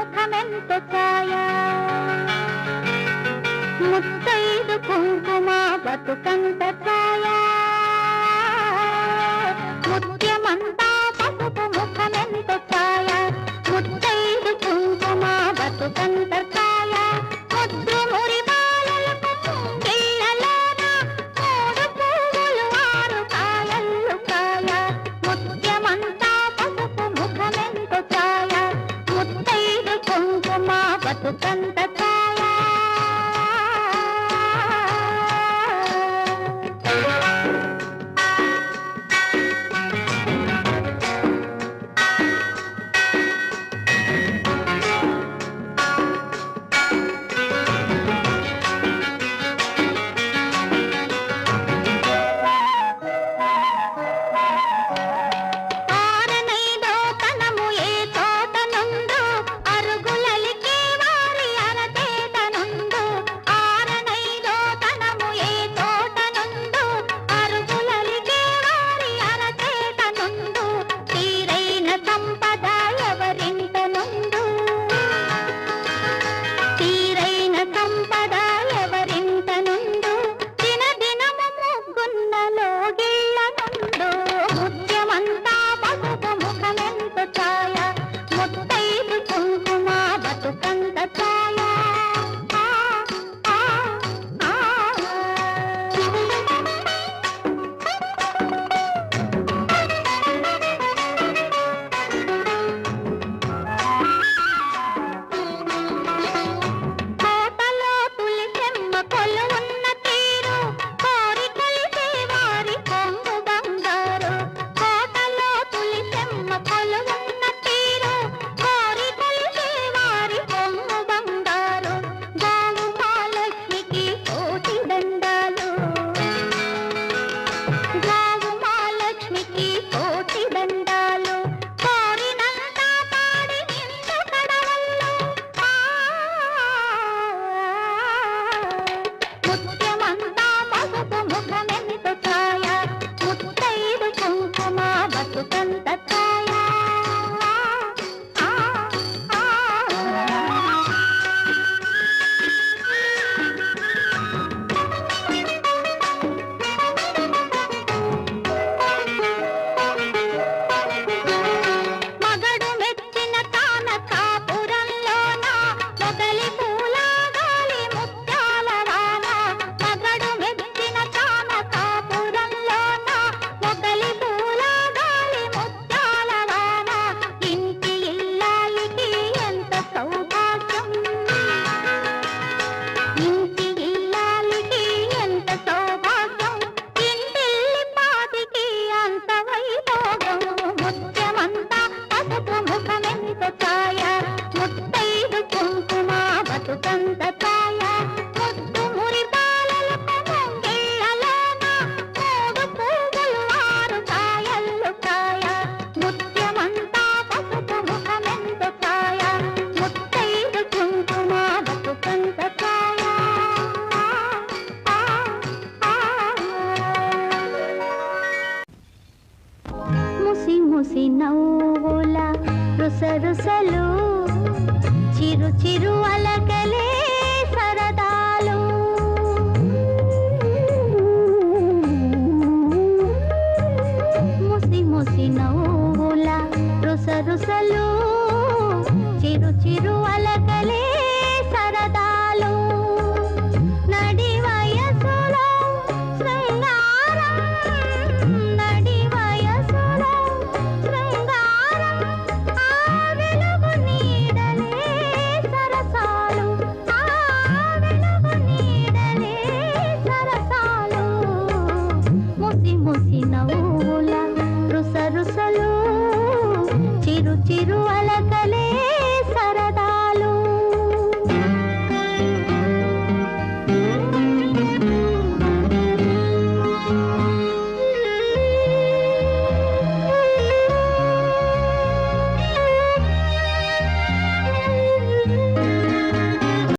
ముఖమెంత ఛాయ ముత్తైదు కుంకుమ బతుకంత ఛాయా ಮುತ್ತು ತಂದ put చూసి నవ్వుల రుసరుసలు చిరు చిరు అలకలే సరదాలు. ముసి ముసి నవ్వుల రుసరుసలు చిరు చిరు అలకలే సరదా.